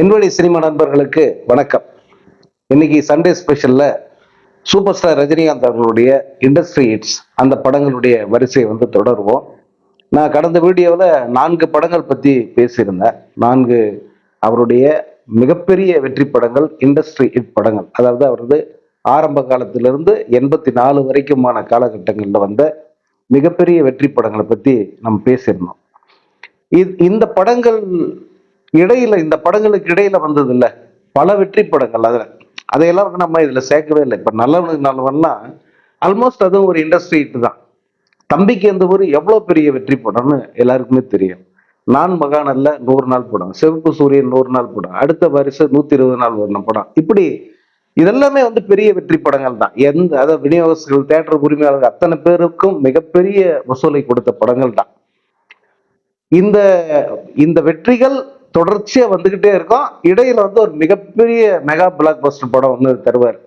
என்னுடைய சினிமா நண்பர்களுக்கு வணக்கம். இன்னைக்கு சண்டே ஸ்பெஷல்ல சூப்பர் ஸ்டார் ரஜினிகாந்த் அவர்களுடைய இண்டஸ்ட்ரி ஹிட்ஸ் அந்த படங்களுடைய வரிசையை வந்து தொடருவோம். நான் கடந்த வீடியோவில் நான்கு படங்கள் பற்றி பேசியிருந்தேன். நான்கு அவருடைய மிகப்பெரிய வெற்றி படங்கள் இண்டஸ்ட்ரி ஹிட் படங்கள். அதாவது அவரது ஆரம்ப காலத்திலிருந்து எண்பத்தி நாலு வரைக்குமான காலகட்டங்களில் வந்த மிகப்பெரிய வெற்றி படங்களை பற்றி நம்ம பேசியிருந்தோம். இது இந்த படங்கள் இடையில இந்த படங்களுக்கு இடையில வந்தது இல்ல பல வெற்றி படங்கள் அதுல. அதையெல்லாம் நம்ம இதுல சேர்க்கவே இல்லை. இப்ப நல்லவனுக்கு நல்லவன்லாம் ஆல்மோஸ்ட் அதுவும் ஒரு இண்டஸ்ட்ரி தான். தம்பிக்கு எந்த ஊர் எவ்வளவு பெரிய வெற்றி படம்னு எல்லாருக்குமே தெரியும். நான் மகானல்ல நூறு நாள் படம். சிவப்பு சூரியன் நூறு நாள் படம். அடுத்த வரிசை நூத்தி இருபது நாள் வரும் படம். இப்படி இதெல்லாமே வந்து பெரிய வெற்றி படங்கள் தான். எந்த அதாவது விநியோகஸ்தர்கள் தேட்டர் உரிமையாளர்கள் அத்தனை பேருக்கும் மிகப்பெரிய வசூலை கொடுத்த படங்கள் தான். இந்த இந்த வெற்றிகள் தொடர்ச்சியாக வந்துக்கிட்டே இருக்கும். இடையில வந்து ஒரு மிகப்பெரிய மெகா பிளாக் பஸ்டர் படம் வந்து தருவார்.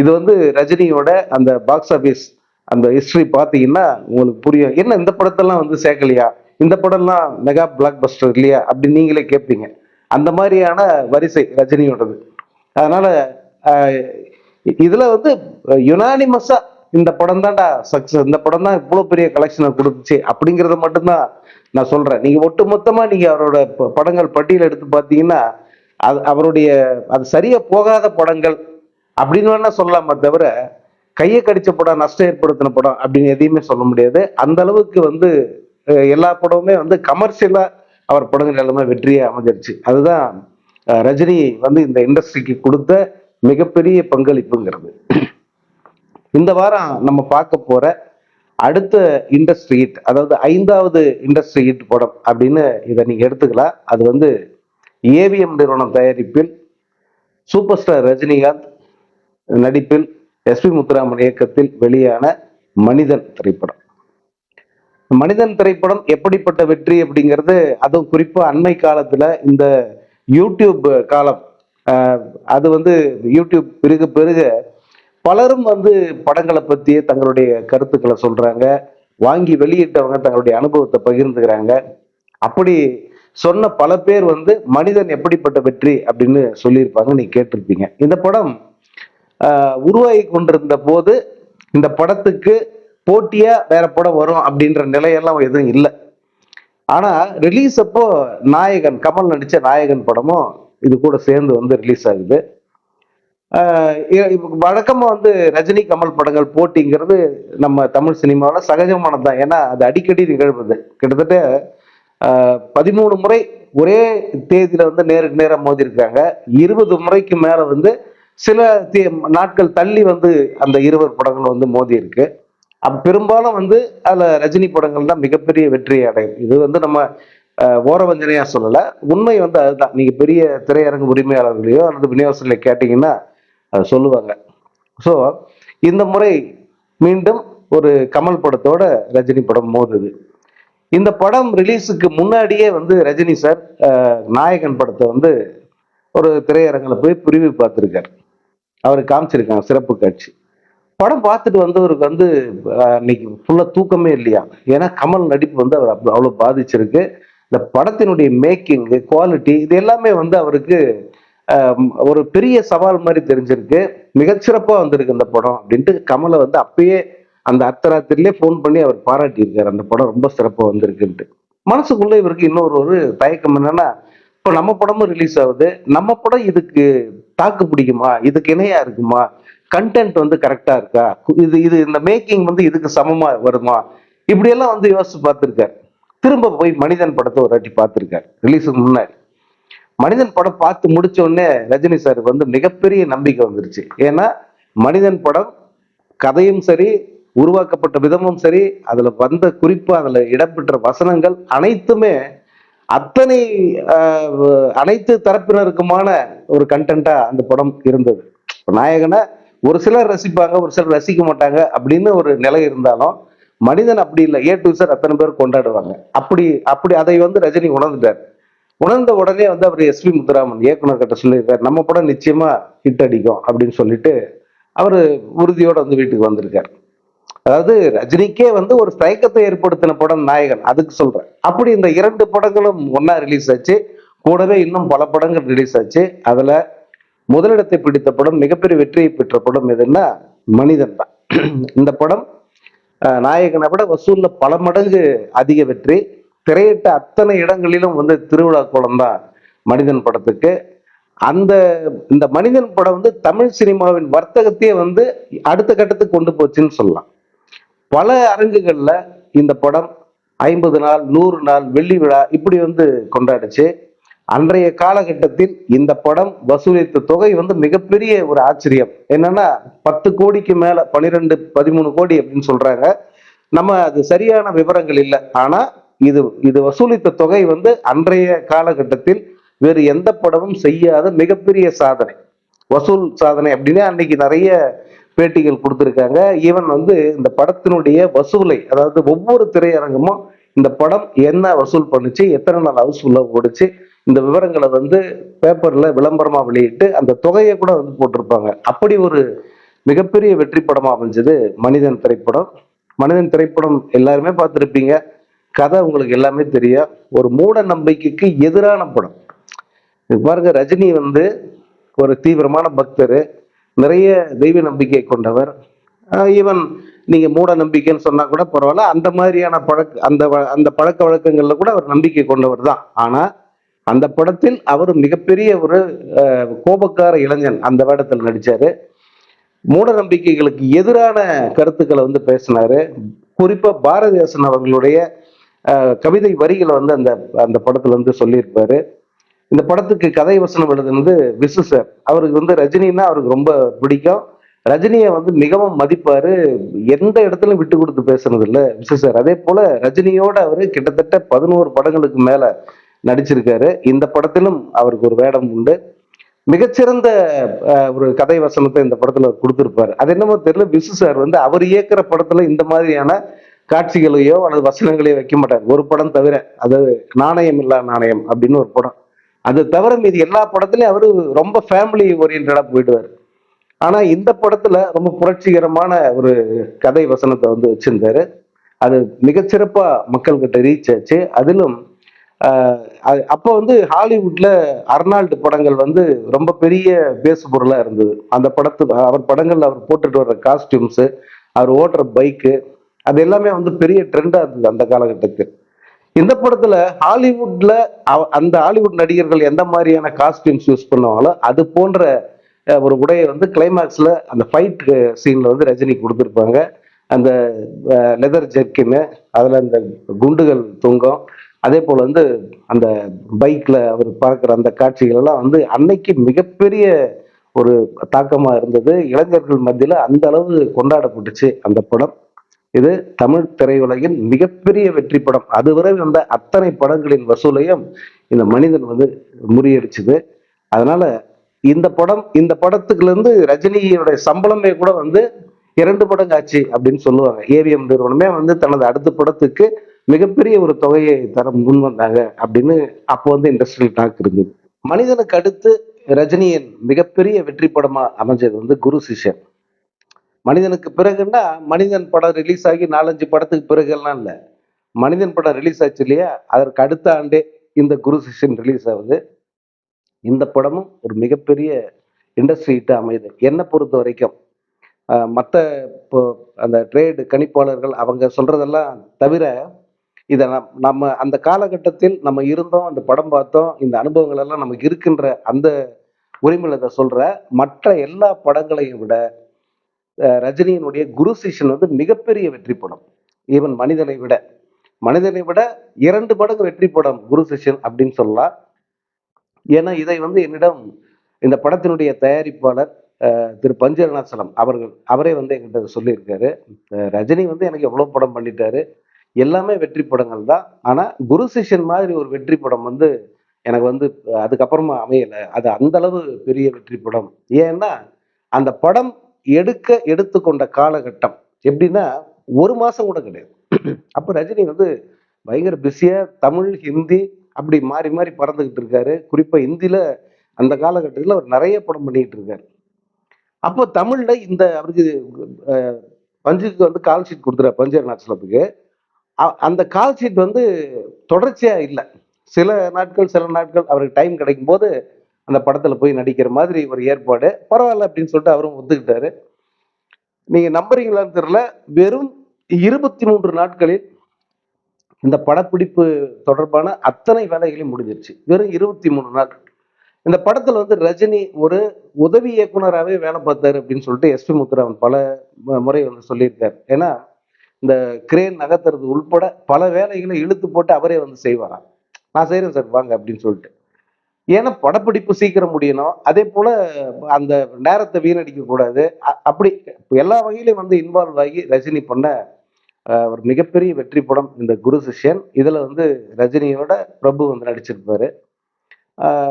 இது வந்து ரஜினியோட அந்த பாக்ஸ் ஆஃபீஸ் அந்த ஹிஸ்டரி பார்த்தீங்கன்னா உங்களுக்கு புரியும். என்ன இந்த படத்தெல்லாம் வந்து சேர்க்கலையா? இந்த படம்லாம் மெகா பிளாக் பஸ்டர் இல்லையா? அப்படி நீங்களே கேட்பீங்க. அந்த மாதிரியான வரிசை ரஜினியோடது. அதனால இதில் வந்து யுனானிமஸாக இந்த படம் தான்டா சக்ஸஸ் இந்த படம் தான் இவ்வளோ பெரிய கலெக்ஷனை கொடுத்துச்சு. அப்படிங்கறத மட்டும்தான் நான் சொல்றேன். நீங்க ஒட்டுமொத்தமா நீங்க அவரோட ப- படங்கள் பட்டியல் எடுத்து பார்த்தீங்கன்னா அது அவருடைய அது சரியா போகாத படங்கள் அப்படின்னு வேணா சொல்லலாமே தவிர கையை கடிச்ச படம் நஷ்டம் ஏற்படுத்தின படம் அப்படின்னு எதையுமே சொல்ல முடியாது. அந்த அளவுக்கு வந்து எல்லா படமுமே வந்து கமர்ஷியலா அவர் படங்கள் எல்லாமே வெற்றியே அமைஞ்சிருச்சு. அதுதான் ரஜினி வந்து இந்த இண்டஸ்ட்ரிக்கு கொடுத்த மிகப்பெரிய பங்களிப்புங்கிறது. இந்த வாரம் நம்ம பார்க்க போற அடுத்த இண்டஸ்ட்ரி ஹிட் அதாவது ஐந்தாவது இண்டஸ்ட்ரி ஹிட் படம் அப்படின்னு இதை நீங்க எடுத்துக்கலாம். அது வந்து ஏவிஎம் நிறுவனம் தயாரிப்பில் சூப்பர் ஸ்டார் ரஜினிகாந்த் நடிப்பில் எஸ்பி முத்துராமன் இயக்கத்தில் வெளியான மனிதன் திரைப்படம். மனிதன் திரைப்படம் எப்படிப்பட்ட வெற்றி அப்படிங்கிறது அதுவும் குறிப்பாக அண்மை காலத்தில் இந்த யூடியூப் காலம் அது வந்து யூடியூப் பெருக பெருக பலரும் வந்து படங்களை பத்தியே தங்களுடைய கருத்துக்களை சொல்றாங்க. வாங்கி வெளியிட்டவங்க தங்களுடைய அனுபவத்தை பகிர்ந்துக்கிறாங்க. அப்படி சொன்ன பல பேர் வந்து மனிதன் எப்படிப்பட்ட வெற்றி அப்படின்னு சொல்லியிருப்பாங்க நீ கேட்டிருப்பீங்க. இந்த படம் உருவாகி கொண்டிருந்த போது இந்த படத்துக்கு போட்டியா வேற படம் வரும் அப்படின்ற நிலையெல்லாம் எதுவும் இல்லை. ஆனா ரிலீஸ் அப்போ நாயகன் கமல் நடிச்ச நாயகன் படமும் இது கூட சேர்ந்து வந்து ரிலீஸ் ஆகுது. வழக்கமாக வந்து ரஜினி கமல் படங்கள் போட்டிங்கிறது நம்ம தமிழ் சினிமாவில் சகஜமானது தான் ஏன்னா அது அடிக்கடி நிகழ்வது. கிட்டத்தட்ட பதிமூணு முறை ஒரே தேதியில் வந்து நேருக்கு நேராக மோதி இருக்காங்க இருபது முறைக்கு மேலே வந்து சில தே- நாட்கள் தள்ளி வந்து அந்த இருவர் படங்கள் வந்து மோதி இருக்கு பெரும்பாலும் வந்து அதில் ரஜினி படங்கள் தான் மிகப்பெரிய வெற்றி அடையும். இது வந்து நம்ம ஓரவஞ்சனையாக சொல்லலை. உண்மை வந்து அதுதான். நீங்கள் பெரிய திரையரங்கு உரிமையாளர்களையோ அல்லது விநியோகஸ்தர்களை கேட்டிங்கன்னா அதை சொல்லுவாங்க. ஸோ இந்த முறை மீண்டும் ஒரு கமல் படத்தோட ரஜினி படம் மோதுது. இந்த படம் ரிலீஸுக்கு முன்னாடியே வந்து ரஜினி சார் நாயகன் படத்தை வந்து ஒரு திரையரங்கில் போய் பிரிவு பார்த்துருக்காரு. அவர் காமிச்சிருக்காங்க சிறப்பு காட்சி. படம் பார்த்துட்டு வந்தவருக்கு வந்து இன்னைக்கு ஃபுல்லாக தூக்கமே இல்லையா? ஏன்னா கமல் நடிப்பு வந்து அவர் அவ்வளோ பாதிச்சிருக்கு. இந்த படத்தினுடைய மேக்கிங்கு குவாலிட்டி இது எல்லாமே வந்து அவருக்கு ஒரு பெரிய சவால் மாதிரி தெரிஞ்சிருக்கு. மிகச்சிறப்பாக வந்திருக்கு இந்த படம் அப்படின்ட்டு கமலை வந்து அப்பயே அந்த அர்த்தராத்திரிலே ஃபோன் பண்ணி அவர் பாராட்டியிருக்காரு. அந்த படம் ரொம்ப சிறப்பாக வந்திருக்குன்ட்டு. மனசுக்குள்ளே இவருக்கு இன்னொரு ஒரு தயக்கம் என்னன்னா இப்போ நம்ம படமும் ரிலீஸ் ஆகுது. நம்ம படம் இதுக்கு தாக்கு பிடிக்குமா? இதுக்கு இணையா இருக்குமா? கண்டென்ட் வந்து கரெக்டாக இருக்கா? இது இது இந்த மேக்கிங் வந்து இதுக்கு சமமாக வருமா? இப்படியெல்லாம் வந்து யோசிச்சு பார்த்துருக்காரு. திரும்ப போய் மனிதன் படத்தை ஒரு வாட்டி பார்த்துருக்காரு. ரிலீஸுக்கு முன்னாடி. மனிதன் படம் பார்த்து முடிச்ச உடனே ரஜினி சார் வந்து மிகப்பெரிய நம்பிக்கை வந்துருச்சு. ஏன்னா மனிதன் படம் கதையும் சரி உருவாக்கப்பட்ட விதமும் சரி அதுல வந்த குறிப்பு அதுல இடம்பெற்ற வசனங்கள் அனைத்துமே அத்தனை அனைத்து தரப்பினருக்குமான ஒரு கண்டென்ட்டா அந்த படம் இருந்தது. நாயகனை ஒரு சிலர் ரசிப்பாங்க ஒரு சிலர் ரசிக்க மாட்டாங்க அப்படின்னு ஒரு நிலை இருந்தாலும் மனிதன் அப்படி இல்லை. ஏ டு சார் அத்தனை பேர் கொண்டாடுவாங்க. அப்படி அப்படி அதை வந்து ரஜினி உணர்ந்துட்டார். உணர்ந்த உடனே வந்து அவர் எஸ்பி முத்துராமன் இயக்குனர் கிட்ட சொல்லியிருக்காரு நம்ம படம் நிச்சயமா ஹிட் அடிக்கும் அப்படின்னு சொல்லிட்டு அவர் உறுதியோடு வந்து வீட்டுக்கு வந்திருக்காரு. அதாவது ரஜினிக்கே வந்து ஒரு தயக்கத்தை ஏற்படுத்தின படம் நாயகன் அதுக்கு சொல்றேன். அப்படி இந்த இரண்டு படங்களும் ஒன்னா ரிலீஸ் ஆச்சு. கூடவே இன்னும் பல படங்கள் ரிலீஸ் ஆச்சு. அதுல முதலிடத்தை பிடித்த படம் மிகப்பெரிய வெற்றியை பெற்ற படம் எதுன்னா மனிதன் தான். இந்த படம் நாயகனை விட வசூல்ல பல மடங்கு அதிக வெற்றி. திரையிட்ட அத்தனை இடங்களிலும் வந்து திருவிழா கோலம் தான் மனிதன் படத்துக்கு. அந்த இந்த மனிதன் படம் வந்து தமிழ் சினிமாவின் வர்த்தகத்தையே வந்து அடுத்த கட்டத்துக்கு கொண்டு போச்சுன்னு சொல்லலாம். பல அரங்குகளில் இந்த படம் ஐம்பது நாள் நூறு நாள் வெள்ளி விழா இப்படி வந்து கொண்டாடுச்சு. அன்றைய காலகட்டத்தில் இந்த படம் வசூலித்த தொகை வந்து மிகப்பெரிய ஒரு ஆச்சரியம். என்னன்னா பத்து கோடிக்கு மேல பனிரெண்டு பதிமூணு கோடி அப்படின்னு சொல்றாங்க. நம்ம அது சரியான விவரங்கள் இல்லை. ஆனா இது இது வசூலித்த தொகை வந்து அன்றைய காலகட்டத்தில் வேறு எந்த படமும் செய்யாத மிகப்பெரிய சாதனை. வசூல் சாதனை அப்படின்னு அன்னைக்கு நிறைய பேட்டிகள் கொடுத்துருக்காங்க. ஈவன் வந்து இந்த படத்தினுடைய வசூலை அதாவது ஒவ்வொரு திரையரங்கமும் இந்த படம் என்ன வசூல் பண்ணுச்சு எத்தனை நாள் ஹவுஸ்ஃபுல்லாக போடுச்சு இந்த விவரங்களை வந்து பேப்பரில் விளம்பரமாக வெளியிட்டு அந்த தொகையை கூட வந்து போட்டிருப்பாங்க. அப்படி ஒரு மிகப்பெரிய வெற்றி படமாக அமைஞ்சது மனிதன் திரைப்படம். மனிதன் திரைப்படம் எல்லாருமே பார்த்துருப்பீங்க. கதை உங்களுக்கு எல்லாமே தெரியும் ஒரு மூட நம்பிக்கைக்கு எதிரான படம். இது பாருங்க ரஜினி வந்து ஒரு தீவிரமான பக்தர். நிறைய தெய்வ நம்பிக்கை கொண்டவர். ஈவன் நீங்கள் மூட நம்பிக்கைன்னு சொன்னால் கூட பரவாயில்ல அந்த மாதிரியான பழக்க அந்த வ- அந்த பழக்க வழக்கங்களில் கூட அவர் நம்பிக்கை கொண்டவர் தான். ஆனால் அந்த படத்தில் அவர் மிகப்பெரிய ஒரு கோபக்கார இளைஞன் அந்த வேடத்தில் நடித்தார் மூட நம்பிக்கைகளுக்கு எதிரான கருத்துக்களை வந்து பேசினாரு. குறிப்பாக பாரதிதாசன் அவர்களுடைய கவிதை வரிகளை வந்து அந்த அந்த படத்துல வந்து சொல்லியிருப்பாரு. இந்த படத்துக்கு கதை வசனம் எழுதுனது விசு சார். அவருக்கு வந்து ரஜினின்னா அவருக்கு ரொம்ப பிடிக்கும். ரஜினியை வந்து மிகவும் மதிப்பாரு. எந்த இடத்துல விட்டு கொடுத்து பேசுனது இல்ல விசு சார். அதே போல ரஜினியோட அவரு கிட்டத்தட்ட பதினோரு படங்களுக்கு மேல நடிச்சிருக்காரு. இந்த படத்திலும் அவருக்கு ஒரு வேடம் உண்டு. மிகச்சிறந்த ஒரு கதை வசனத்தை இந்த படத்துல அவர் கொடுத்திருப்பாரு. அது என்னமோ தெரியல விசு சார் வந்து அவர் இயக்குற படத்துல இந்த மாதிரியான காட்சிகளையோ அல்லது வசனங்களையோ வைக்க மாட்டார். ஒரு படம் தவிர அதாவது நாணயம் இல்லா நாணயம் அப்படின்னு ஒரு படம். அது தவிர மீது எல்லா படத்துலையும் அவரு ரொம்ப ஃபேமிலி ஓரியன்டாக போயிடுவார். ஆனால் இந்த படத்துல ரொம்ப புரட்சிகரமான ஒரு கதை வசனத்தை வந்து வச்சிருந்தாரு. அது மிகச்சிறப்பாக மக்கள்கிட்ட ரீச் ஆச்சு. அதிலும் அது- அப்போ வந்து ஹாலிவுட்ல அர்னால்டு படங்கள் வந்து ரொம்ப பெரிய பேசு பொருளாக இருந்தது. அந்த படத்து அவர் படங்கள்ல அவர் போட்டுட்டு வர்ற காஸ்டியூம்ஸு அவர் ஓட்டுற பைக்கு அது எல்லாமே வந்து பெரிய ட்ரெண்டா இருந்தது அந்த காலகட்டத்தில். இந்த படத்துல ஹாலிவுட்ல அந்த ஹாலிவுட் நடிகர்கள் எந்த மாதிரியான காஸ்டியூம்ஸ் யூஸ் பண்ணுவாங்களோ அது போன்ற ஒரு உடையை வந்து கிளைமேக்ஸ்ல அந்த ஃபைட் சீன்ல வந்து ரஜினி கொடுத்துருப்பாங்க. அந்த லெதர் ஜெர்க்கின்னு அதில் அந்த குண்டுகள் தொங்கும். அதே போல் வந்து அந்த பைக்கில் அவர் பார்க்குற அந்த காட்சிகளெல்லாம் வந்து அன்னைக்கு மிகப்பெரிய ஒரு தாக்கமாக இருந்தது. இளைஞர்கள் மத்தியில் அந்த அளவு கொண்டாடப்பட்டுச்சு அந்த படம். இது தமிழ் திரையுலகின் மிகப்பெரிய வெற்றி படம். அதுவரை வந்த அத்தனை படங்களின் வசூலையும் இந்த மனிதன் வந்து முறியடிச்சுது. அதனால இந்த படம் இந்த படத்துக்குல இருந்து ரஜினியோட சம்பளமே கூட வந்து இரண்டு மடங்கு ஆச்சு அப்படின்னு சொல்லுவாங்க. ஏவிஎம் நிறுவனமே வந்து தனது அடுத்த படத்துக்கு மிகப்பெரிய ஒரு தொகையை தர முன் வந்தாங்க அப்படின்னு அப்போ வந்து இண்டஸ்ட்ரியல் டாக் இருந்தது. மனிதனுக்கு அடுத்து ரஜினியின் மிகப்பெரிய வெற்றி படமா அமைஞ்சது வந்து குரு சிஷ்யன். மனிதனுக்கு பிறகுன்னா மனிதன் படம் ரிலீஸ் ஆகி நாலஞ்சு படத்துக்கு பிறகுலாம் இல்லை. மனிதன் படம் ரிலீஸ் ஆச்சு இல்லையா? அதற்கு அடுத்த ஆண்டே இந்த குரு சிஷன் ரிலீஸ் ஆகுது. இந்த படமும் ஒரு மிகப்பெரிய இண்டஸ்ட்ரி ஹிட் அமையுது. என்னை பொறுத்த வரைக்கும் மற்ற இப்போ அந்த ட்ரேடு கணிப்பாளர்கள் அவங்க சொல்கிறதெல்லாம் தவிர இதை நம் நம்ம அந்த காலகட்டத்தில் நம்ம இருந்தோம் அந்த படம் பார்த்தோம் இந்த அனுபவங்கள் எல்லாம் நமக்கு இருக்கின்ற அந்த உரிமையில இதை சொல்கிற மற்ற எல்லா படங்களையும் விட ரஜினியினுடைய குரு சிஷ்யன் வந்து மிகப்பெரிய வெற்றி படம். ஈவன் மனிதனை விட. மனிதனை விட இரண்டு மடங்கு வெற்றி படம் குரு சிஷ்யன் அப்படின்னு சொல்லலாம். ஏன்னா இதை வந்து என்னிடம் இந்த படத்தினுடைய தயாரிப்பாளர் திரு திரு பஞ்சரணாச்சலம் அவர்கள் அவரே வந்து எங்கிட்ட சொல்லியிருக்காரு. ரஜினி வந்து எனக்கு எவ்வளோ படம் பண்ணிட்டாரு. எல்லாமே வெற்றி படங்கள் தான். ஆனால் குரு சிஷ்யன் மாதிரி ஒரு வெற்றி படம் வந்து எனக்கு வந்து அதுக்கப்புறமா அமையலை. அது அந்த அளவு பெரிய வெற்றி படம். ஏன்னா அந்த படம் எடுக்க எடுத்துக்கொண்ட காலகட்டம். எப்படின்னா ஒரு மாசம் கூட கிடையாது. அப்ப ரஜினி வந்து பயங்கர பிஸியா தமிழ் ஹிந்தி அப்படி மாறி மாறி பறந்துகிட்டு இருக்காரு. குறிப்பா ஹிந்தியில் அந்த காலகட்டத்தில் அவர் நிறைய படம் பண்ணிக்கிட்டு இருக்காரு. அப்போ தமிழ்ல இந்த அவருக்கு பஞ்சுக்கு வந்து கால் ஷீட் கொடுத்துறாரு பஞ்சர் நாச்சலத்துக்கு அ- அந்த கால் ஷீட் வந்து தொடர்ச்சியா இல்லை. சில நாட்கள் சில நாட்கள் அவருக்கு டைம் கிடைக்கும் போது அந்த படத்தில் போய் நடிக்கிற மாதிரி ஒரு ஏற்பாடு. பரவாயில்ல அப்படின்னு சொல்லிட்டு அவரும் ஒத்துக்கிட்டாரு. நீங்கள் நம்புறீங்களான்னு தெரில வெறும் இருபத்தி மூன்று நாட்களில் இந்த படப்பிடிப்பு தொடர்பான அத்தனை வேலைகளையும் முடிஞ்சிருச்சு. வெறும் இருபத்தி மூணு நாட்கள் இந்த படத்தில் வந்து ரஜினி ஒரு உதவி இயக்குனராகவே வேலை பார்த்தாரு அப்படின்னு சொல்லிட்டு எஸ்பி முத்துராமன் பல முறை வந்து சொல்லியிருக்காரு. ஏன்னா இந்த கிரேன் நகர்த்துறது உள்பட பல வேலைகளை இழுத்து போட்டு அவரே வந்து செய்வாராம். நான் செய்கிறேன் சார் வாங்க அப்படின்னு சொல்லிட்டு. ஏன்னா படப்பிடிப்பு சீக்கிரம் முடியணும். அதே போல அந்த நேரத்தை வீணடிக்க கூடாது. அ- அப்படி எல்லா வகையிலையும் வந்து இன்வால்வ் ஆகி ரஜினி பண்ண ஒரு மிகப்பெரிய வெற்றி படம் இந்த குரு சிஷ்யன். இதில் வந்து ரஜினியோட பிரபு வந்து நடிச்சிருப்பாரு.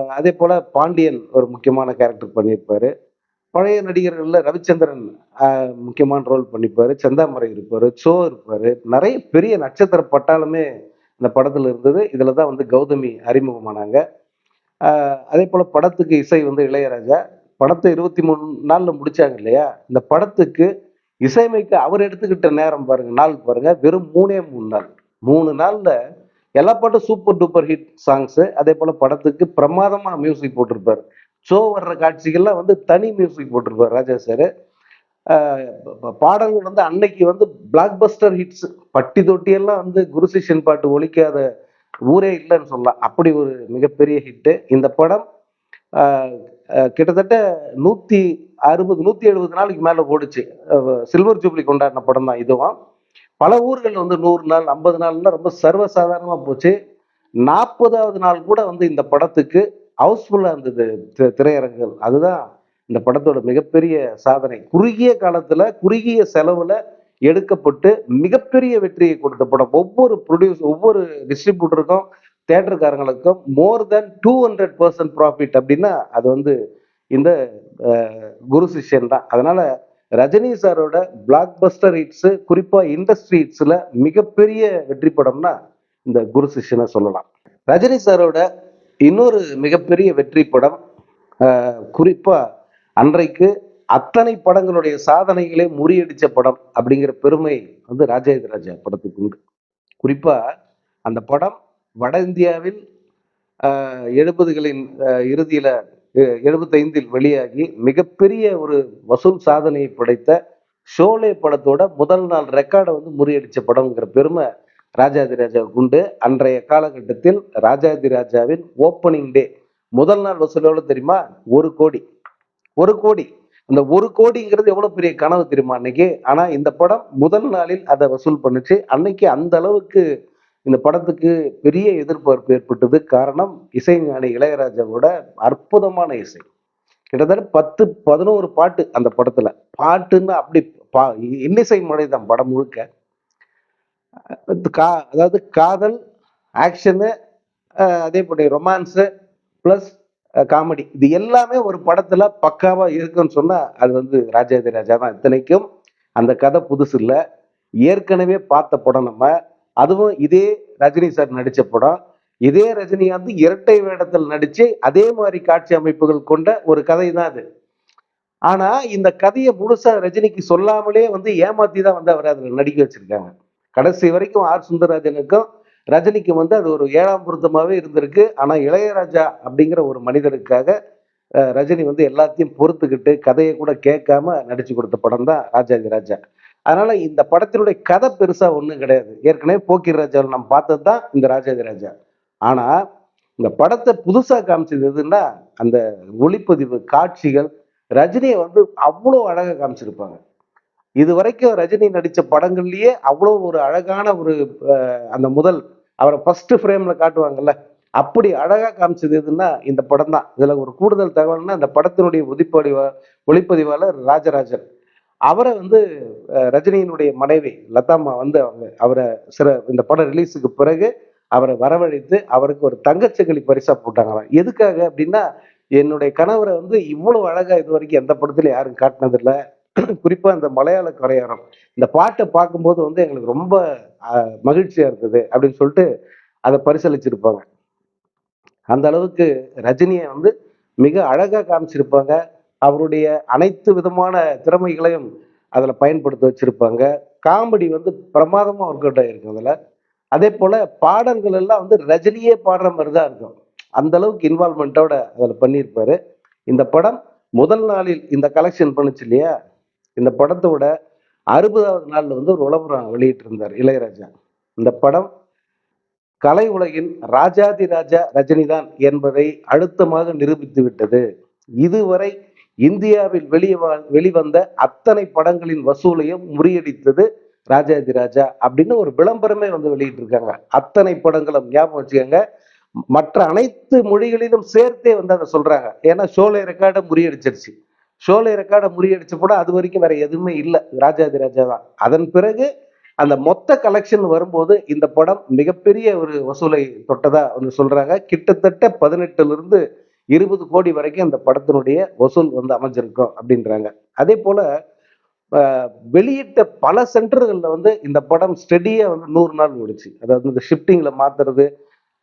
அதே போல பாண்டியன் ஒரு முக்கியமான கேரக்டர் பண்ணியிருப்பாரு. பழைய நடிகர்களில் ரவிச்சந்திரன் முக்கியமான ரோல் பண்ணிப்பாரு. செந்தாமரை இருப்பார் சோ இருப்பார். நிறைய பெரிய நட்சத்திர பட்டாலுமே இந்த படத்தில் இருந்தது. இதில் தான் வந்து கௌதமி அறிமுகமானாங்க. அதே போல் படத்துக்கு இசை வந்து இளையராஜா. படத்தை இருபத்தி மூணு நாளில் முடிச்சாங்க இல்லையா? இந்த படத்துக்கு இசையமைக்க அவர் எடுத்துக்கிட்ட நேரம் பாருங்க நாள் பாருங்க வெறும் மூணே மூணு நாள். மூணு நாளில் எல்லா பாட்டும் சூப்பர் டூப்பர் ஹிட் சாங்ஸு அதே போல் படத்துக்கு பிரமாதமாக மியூசிக் போட்டிருப்பார். ஷோ வர்ற காட்சிகள்லாம் வந்து தனி மியூசிக் போட்டிருப்பார் ராஜா சார் பாடல்கள் வந்து அன்னைக்கு வந்து பிளாக் பஸ்டர் ஹிட்ஸ் பட்டி தொட்டியெல்லாம் வந்து குருசிஷன் பாட்டு ஒழிக்காத ஊரே இல்லைன்னு சொல்லலாம் அப்படி ஒரு மிகப்பெரிய ஹிட்டு இந்த படம் கிட்டத்தட்ட நூற்றி அறுபது நூற்றி எழுபது நாளைக்கு மேலே ஓடுச்சு. சில்வர் ஜூப்ளி கொண்டாடின படம் தான் இதுவும். பல ஊர்கள் வந்து நூறு நாள் ஐம்பது நாள்லாம் ரொம்ப சர்வசாதாரணமாக போச்சு. நாற்பதாவது நாள் கூட வந்து இந்த படத்துக்கு ஹவுஸ்ஃபுல்லாக இருந்தது திரையரங்குகள். அதுதான் இந்த படத்தோட மிகப்பெரிய சாதனை. குறுகிய காலத்தில் குறுகிய செலவில் எடுக்கப்பட்டு மிகப்பெரிய வெற்றியை கொடுத்த படம். ஒவ்வொரு ப்ரொடியூஸ் ஒவ்வொரு டிஸ்ட்ரிபியூட்டருக்கும் தேட்டருக்காரங்களுக்கும் more than two hundred percent profit அப்படின்னா அது வந்து இந்த குரு சிஷ்யன் தான். அதனால ரஜினி சாரோட பிளாக் பஸ்டர் ஹிட்ஸ் குறிப்பா இண்டஸ்ட்ரி ஹிட்ஸ்ல மிகப்பெரிய வெற்றி படம்னா இந்த குரு சிஷ்யனை சொல்லலாம். ரஜினி சாரோட இன்னொரு மிகப்பெரிய வெற்றி படம் குறிப்பாக குறிப்பா அன்றைக்கு அத்தனை படங்களுடைய சாதனைகளே முறியடிச்ச படம் அப்படிங்கிற பெருமை வந்து ராஜேந்திர ராஜா படத்துக்கு உண்டு. குறிப்பா அந்த படம் வட இந்தியாவில் எழுபதுகளின் இறுதியில் இறுதியில எ- எழுபத்தைந்தில் வெளியாகி மிகப்பெரிய ஒரு வசூல் சாதனையை படைத்த ஷோலே படத்தோட முதல் நாள் ரெக்கார்டை வந்து முறியடிச்ச படம்ங்கிற பெருமை ராஜாதிராஜாவுக்கு உண்டு. அன்றைய காலகட்டத்தில் ராஜாதி ராஜாவின் ஓப்பனிங் டே முதல் நாள் வசூல் எவ்வளோ தெரியுமா? ஒரு கோடி. ஒரு கோடி. அந்த ஒரு கோடிங்கிறது எவ்வளவு பெரிய கனவு தெரியுமா அன்னைக்கு? ஆனா இந்த படம் முதல் நாளில் அதை வசூல் பண்ணுச்சு. அன்னைக்கு அந்த அளவுக்கு இந்த படத்துக்கு பெரிய எதிர்பார்ப்பு ஏற்பட்டது. காரணம் இசைஞானி இளையராஜாவோட அற்புதமான இசை. கிட்டத்தட்ட பத்து பதினோரு பாட்டு அந்த படத்துல. பாட்டுன்னு அப்படி பா இன்னிசை முறை தான் படம் முழுக்க. கா அதாவது காதல் ஆக்ஷனு அதே போல ரொமான்ஸு ப்ளஸ் காமெடி. இது எல்லாமே ஒரு படத்துல பக்காவா இருக்குன்னு சொன்னா அது வந்து ராஜாதி ராஜா தான் இத்தனைக்கும். அந்த கதை புதுசு இல்லை. ஏற்கனவே பார்த்த படம் நம்ம. அதுவும் இதே ரஜினி சார் நடிச்ச படம். இதே ரஜினிகாந்த் இரட்டை வேடத்தில் நடிச்சு அதே மாதிரி காட்சி அமைப்புகள் கொண்ட ஒரு கதை தான் அது. ஆனா இந்த கதையை முழுசா ரஜினிக்கு சொல்லாமலே வந்து ஏமாத்தி தான் வந்து அவர் அதில் நடிக்க வச்சிருக்காங்க. கடைசி வரைக்கும் ஆர் சுந்தரராஜனுக்கும் ரஜினிக்கு வந்து அது ஒரு ஏழாம் பொருத்தமாகவே இருந்திருக்கு. ஆனால் இளையராஜா அப்படிங்கிற ஒரு மனிதருக்காக ரஜினி வந்து எல்லாத்தையும் பொறுத்துக்கிட்டு கதையை கூட கேட்காம நடிச்சு கொடுத்த படம் தான் ராஜாதி ராஜா. அதனால இந்த படத்தினுடைய கதை பெருசா ஒன்றும் கிடையாது. ஏற்கனவே போக்கிர் ராஜாவில் நம்ம பார்த்தது தான் இந்த ராஜாதி ராஜா. ஆனா இந்த படத்தை புதுசா காமிச்சது எதுன்னா அந்த ஒளிப்பதிவு காட்சிகள் ரஜினியை வந்து அவ்வளோ அழகா காமிச்சிருப்பாங்க. இது வரைக்கும் ரஜினி நடித்த படங்கள்லயே அவ்வளோ ஒரு அழகான ஒரு அந்த முதல் அவரை ஃபர்ஸ்ட் ஃப்ரேம்ல காட்டுவாங்கல்ல அப்படி அழகா காமிச்சது எதுன்னா இந்த படம் தான். இதுல ஒரு கூடுதல் தகவல்னா இந்த படத்தினுடைய ஒளிப்பதிவா ஒளிப்பதிவாளர் ராஜராஜன். அவரை வந்து ரஜினியினுடைய மனைவி லதாமா வந்து அவங்க அவரை சில இந்த படம் ரிலீஸுக்கு பிறகு அவரை வரவழைத்து அவருக்கு ஒரு தங்கச்சங்கிலி பரிசா போட்டாங்களாம். எதுக்காக அப்படின்னா என்னுடைய கணவரை வந்து இவ்வளவு அழகா இது வரைக்கும் எந்த படத்துல யாரும் காட்டினதில்ல. குறிப்பாக இந்த மலையாள கரையாரம் இந்த பாட்டை பார்க்கும்போது வந்து எங்களுக்கு ரொம்ப மகிழ்ச்சியாக இருக்குது அப்படின்னு சொல்லிட்டு அதை பரிசளிச்சிருப்பாங்க அந்த அளவுக்கு ரஜினியை வந்து மிக அழகாக காமிச்சிருப்பாங்க. அவருடைய அனைத்து விதமான திறமைகளையும் அதில் பயன்படுத்த வச்சிருப்பாங்க. காமெடி வந்து பிரமாதமாக ஒர்க் அவுட் அதில். அதே போல் பாடல்கள் எல்லாம் வந்து ரஜினியே பாடுற மாதிரி தான் இருக்கும். அந்த அளவுக்கு இன்வால்மெண்ட்டோட அதில் பண்ணியிருப்பாரு. இந்த படம் முதல் நாளில் இந்த கலெக்ஷன் பண்ணுச்சு இல்லையா? இந்த படத்தோட அறுபதாவது நாள்ல வந்து ஒரு விளம்பரம் வெளியிட்டிருந்தார் இளையராஜா. இந்த படம் கலை உலகின் ராஜாதி ராஜா ரஜினிதான் என்பதை அழுத்தமாக நிரூபித்து விட்டது. இதுவரை இந்தியாவில் வெளியே வெளிவந்த அத்தனை படங்களின் வசூலையும் முறியடித்தது ராஜாதி ராஜா அப்படின்னு ஒரு விளம்பரமே வந்து வெளியிட்டிருக்காங்க. அத்தனை படங்களும் ஞாபகம் வச்சுக்கோங்க. மற்ற அனைத்து மொழிகளிலும் சேர்த்தே வந்து அதை சொல்றாங்க. ஏன்னா ஷோலை ரெக்கார்டை முறியடிச்சிருச்சு. ஷோலை ரெக்கார்டை முறியடிச்ச கூட அது வரைக்கும் வேற எதுவுமே இல்லை. ராஜாதி ராஜா தான். அதன் பிறகு அந்த மொத்த கலெக்ஷன் வரும்போது இந்த படம் மிகப்பெரிய ஒரு வசூலை தொட்டதா வந்து சொல்றாங்க. கிட்டத்தட்ட பதினெட்டுல இருந்து இருபது கோடி வரைக்கும் அந்த படத்தினுடைய வசூல் வந்து அமைஞ்சிருக்கும் அப்படின்றாங்க. அதே போல வெளியிட்ட பல சென்டர்களில் வந்து இந்த படம் ஸ்டெடியாக வந்து நூறு நாள் ஓடிச்சு. அதாவது இந்த ஷிஃப்டிங்கில் மாத்துறது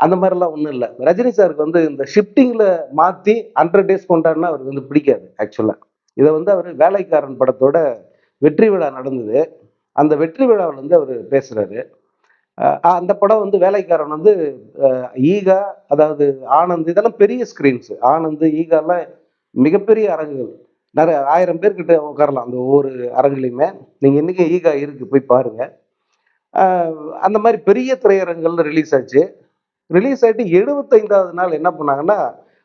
அந்த மாதிரிலாம் ஒன்றும் இல்லை. ரஜினி சாருக்கு வந்து இந்த ஷிஃப்டிங்கில் மாற்றி ஹண்ட்ரட் டேஸ் கொண்டாடினா அவருக்கு வந்து பிடிக்காது ஆக்சுவலாக இதை வந்து அவர் வேலைக்காரன் படத்தோட வெற்றி விழா நடந்தது. அந்த வெற்றி விழாவில் வந்து அவர் பேசுகிறாரு அந்த படம் வந்து வேலைக்காரன் வந்து ஈகா அதாவது ஆனந்த் இதெல்லாம் பெரிய ஸ்க்ரீன்ஸ் ஆனந்த் ஈகாலாம் மிகப்பெரிய அரங்குகள். நிறைய ஆயிரம் பேர்கிட்ட உட்காரலாம் அந்த ஒவ்வொரு அரங்குலையுமே. நீங்கள் இன்றைக்கி ஈகா இருக்கு போய் பாருங்கள் அந்த மாதிரி பெரிய திரையரங்கள்ல ரிலீஸ் ஆச்சு. ரிலீஸ் ஆகிட்டு எழுபத்தைந்தாவது நாள் என்ன பண்ணாங்கன்னா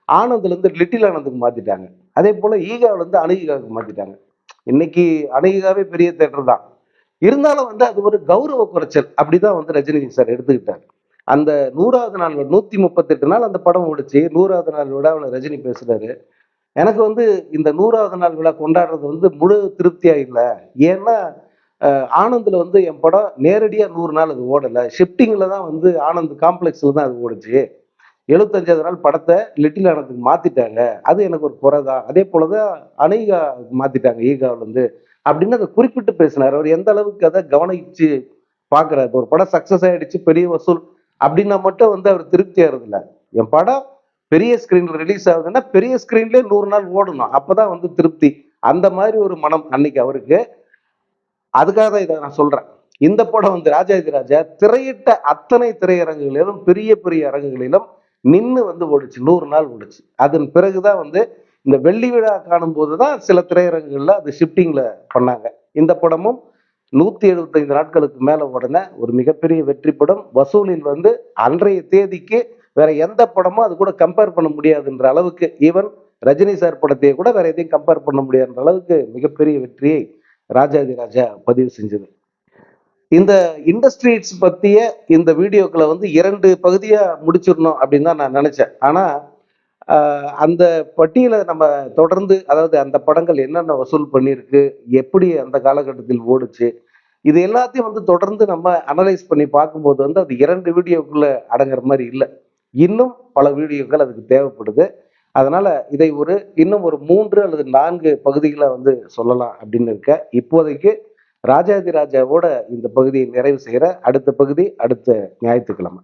ஆனந்த்லேருந்து லிட்டில் ஆனந்துக்கு மாற்றிட்டாங்க அதே போல் ஈகாவிலேருந்து அணுகிகாவுக்கு மாற்றிட்டாங்க இன்னைக்கு அணுகிகாவே பெரிய தேட்டர் தான். இருந்தாலும் வந்து அது ஒரு கௌரவ குறைச்சல். அப்படி தான் வந்து ரஜினி சார் எடுத்துக்கிட்டார். அந்த நூறாவது நாள் நூற்றி முப்பத்தெட்டு நாள் அந்த படம் ஓடிச்சு. நூறாவது நாள் விழாவில் ரஜினி பேசுகிறாரு எனக்கு வந்து இந்த நூறாவது நாள் விழா கொண்டாடுறது வந்து முழு திருப்தியாக இல்லை. ஏன்னா ஆனந்தில் வந்து என் படம் நேரடியாக நூறு நாள் அது ஓடலை. ஷிஃப்டிங்கில் தான் வந்து ஆனந்த் காம்ப்ளெக்ஸில் தான் அது ஓடுச்சு. எழுபத்தஞ்சாவது நாள் படத்தை லிட்டில் ஆனந்துக்கு மாற்றிட்டாங்க அது எனக்கு ஒரு குறை தான். அதே போலதான் அணைகா மாத்திட்டாங்க மாற்றிட்டாங்க ஈகாவிலேருந்து அப்படின்னு அதை குறிப்பிட்டு பேசினார். அவர் எந்த அளவுக்கு அதை கவனிச்சு பார்க்குறாரு ஒரு படம் சக்ஸஸ் ஆகிடுச்சு பெரிய வசூல் அப்படின்னா மட்டும் வந்து அவர் திருப்தி ஆகிறதில்ல. என் படம் பெரிய ஸ்க்ரீனில் ரிலீஸ் ஆகுதுன்னா பெரிய ஸ்க்ரீன்லேயே நூறு நாள் ஓடணும். அப்போ தான் வந்து திருப்தி. அந்த மாதிரி ஒரு மனம் அன்னைக்கு அவருக்கு. அதுக்காக தான் இதை நான் சொல்றேன். இந்த படம் வந்து ராஜாதிராஜா திரையிட்ட அத்தனை திரையரங்குகளிலும் பெரிய பெரிய அரங்குகளிலும் நின்று வந்து ஓடிச்சு நூறு நாள் ஓடிச்சு. அதன் பிறகுதான் வந்து இந்த வெள்ளி விழா காணும் போதுதான் சில திரையரங்குகளில் அது ஷிஃப்டிங்கில் பண்ணாங்க. இந்த படமும் நூத்தி எழுபத்தைந்து நாட்களுக்கு மேல உடனே ஒரு மிகப்பெரிய வெற்றி படம். வசூலில் வந்து அன்றைய தேதிக்கு வேற எந்த படமும் அது கூட கம்பேர் பண்ண முடியாதுன்ற அளவுக்கு ஈவன் ரஜினி சார் படத்தையே கூட வேற எதையும் கம்பேர் பண்ண முடியாதுன்ற அளவுக்கு மிகப்பெரிய வெற்றியை ராஜாதி ராஜா பதிவு செஞ்சது. இந்த இண்டஸ்ட்ரீஸ் பற்றிய இந்த வீடியோக்களை வந்து இரண்டு பகுதியாக முடிச்சிடணும் அப்படின்னு தான் நான் நினச்சேன். ஆனால் அந்த பட்டியலை நம்ம தொடர்ந்து அதாவது அந்த படங்கள் என்னென்ன வசூல் பண்ணியிருக்கு எப்படி அந்த காலகட்டத்தில் ஓடுச்சு இது எல்லாத்தையும் வந்து தொடர்ந்து நம்ம அனலைஸ் பண்ணி பார்க்கும்போது வந்து அது இரண்டு வீடியோக்குள்ளே அடங்குற மாதிரி இல்லை. இன்னும் பல வீடியோக்கள் அதுக்கு தேவைப்படுது. அதனால இதை ஒரு இன்னும் ஒரு மூன்று அல்லது நான்கு பகுதிகளை வந்து சொல்லலாம் அப்படின்னு இருக்க. இப்போதைக்கு ராஜாதிராஜாவோட இந்த பகுதியை நிறைவு செய்கிற அடுத்த பகுதி அடுத்த ஞாயிற்றுக்கிழமை.